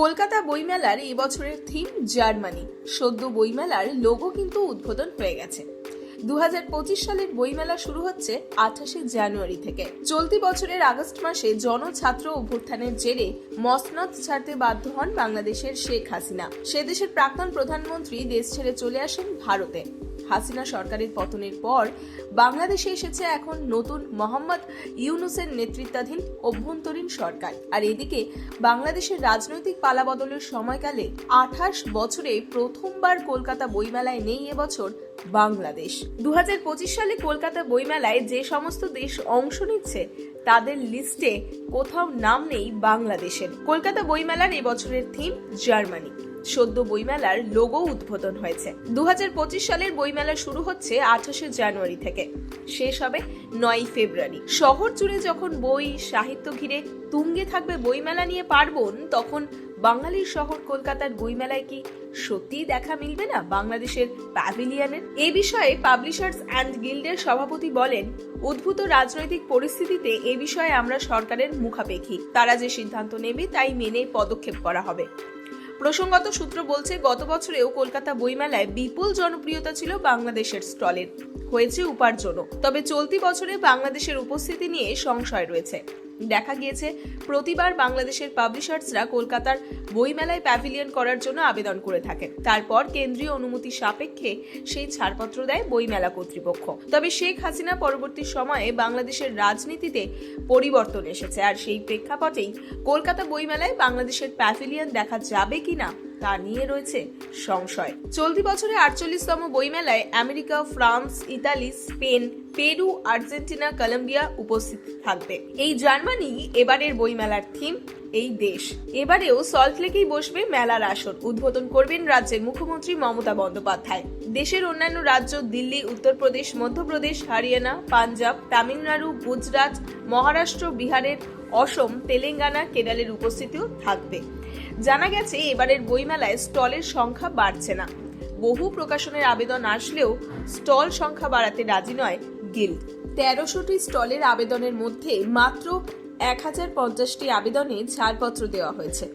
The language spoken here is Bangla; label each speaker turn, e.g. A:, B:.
A: কলকাতা বইমেলার এবছরের থিম জার্মানি। সদ্য বইমেলার লোগো কিন্তু উদ্বোধন হয়ে গেছে। দু হাজার পঁচিশ সালের বইমেলা শুরু হচ্ছে আঠাশে জানুয়ারি থেকে। চলতি বছরের আগস্ট মাসে জনছাত্র অভ্যুত্থানের জেরে মসনদ ছাড়তে বাধ্য হন বাংলাদেশের শেখ হাসিনা। সে দেশের প্রাক্তন প্রধানমন্ত্রী দেশ ছেড়ে চলে আসেন ভারতে। হাসিনা সরকারের পতনের পর বাংলাদেশে এসেছে এখন নতুন মোহাম্মদ ইউনুসের নেতৃত্বাধীন অভ্যন্তরীণ সরকার। আর এদিকে বাংলাদেশের রাজনৈতিক পালাবদলের সময়কালে আঠাশ বছরে প্রথমবার কলকাতা বইমেলায় নেই এবছর বাংলাদেশ। দু পঁচিশ সালে কলকাতা বইমেলায় যে সমস্ত দেশ অংশ নিচ্ছে, তাদের লিস্টে কোথাও নাম নেই বাংলাদেশের। কলকাতা বইমেলার এবছরের থিম জার্মানি। সদ্য বইমেলার লোগো উদ্বোধন হয়েছে। দু হাজার পঁচিশ সালের বইমেলা শুরু হচ্ছে আঠাশে জানুয়ারি থেকে। শেষ হবে নয় ফেব্রুয়ারি। শহর জুড়ে যখন বই, সাহিত্য ঘিরে তুঙ্গে থাকবে বইমেলা নিয়ে পার্বণ, তখন বাঙালির শহর কলকাতার বইমেলায় কি সত্যিই দেখা মিলবে না বাংলাদেশের প্যাভিলিয়নের এ বিষয়ে পাবলিশার্স অ্যান্ড গিল্ডের সভাপতি বলেন, উদ্ভূত রাজনৈতিক পরিস্থিতিতে এ বিষয়ে আমরা সরকারের মুখাপেক্ষী। তারা যে সিদ্ধান্ত নেবে তাই মেনে পদক্ষেপ করা হবে। প্রসঙ্গত সূত্র বলছে গত বছরেও কলকাতা বইমেলায় বিপুল জনপ্রিয়তা ছিল বাংলাদেশের স্টলের। হয়েছে উপার্জনও। তবে চলতি বছরে বাংলাদেশের উপস্থিতি নিয়ে সংশয় রয়েছে। দেখা গিয়েছে, প্রতিবার বাংলাদেশের পাবলিশার্সরা কলকাতার বইমেলায় প্যাভিলিয়ন করার জন্য আবেদন করে থাকেন। তারপর কেন্দ্রীয় অনুমতি সাপেক্ষে সেই ছাড়পত্র দেয় বইমেলা কর্তৃপক্ষ। তবে শেখ হাসিনা পরবর্তী সময়ে বাংলাদেশের রাজনীতিতে পরিবর্তন এসেছে। আর সেই প্রেক্ষাপটেই কলকাতা বইমেলায় বাংলাদেশের প্যাভিলিয়ন দেখা যাবে কিনা তা নিয়ে রয়েছে সংশয়। চলতি বছরে আটচল্লিশতম বইমেলায় America, France, Italy, Spain, Peru, Argentina, Colombia উপস্থিত থাকবে। এই জার্মানি এবারের বইমেলার থিম, এই দেশ। এবারেও সল্টলেকেই বসবে মেলার আসর। উদ্বোধন করবেন রাজ্যের মুখ্যমন্ত্রী মমতা বন্দ্যোপাধ্যায়। দেশের অন্যান্য রাজ্য দিল্লি, উত্তরপ্রদেশ, মধ্যপ্রদেশ, হরিয়ানা, পাঞ্জাব, তামিলনাড়ু, গুজরাট, মহারাষ্ট্র, বিহারের অসম, তেলেঙ্গানা, কেরালের উপস্থিতিও থাকবে। জানা গেছে, এবারের বইমেলায় স্টলের সংখ্যা বাড়ছে না। বহু প্রকাশনের আবেদন আসলেও স্টল সংখ্যা বাড়াতে রাজি নয় গিল্ড তেরোশোটি স্টলের আবেদনের মধ্যে মাত্র এক হাজার পঞ্চাশটি আবেদনে ছাড়পত্র দেওয়া হয়েছে।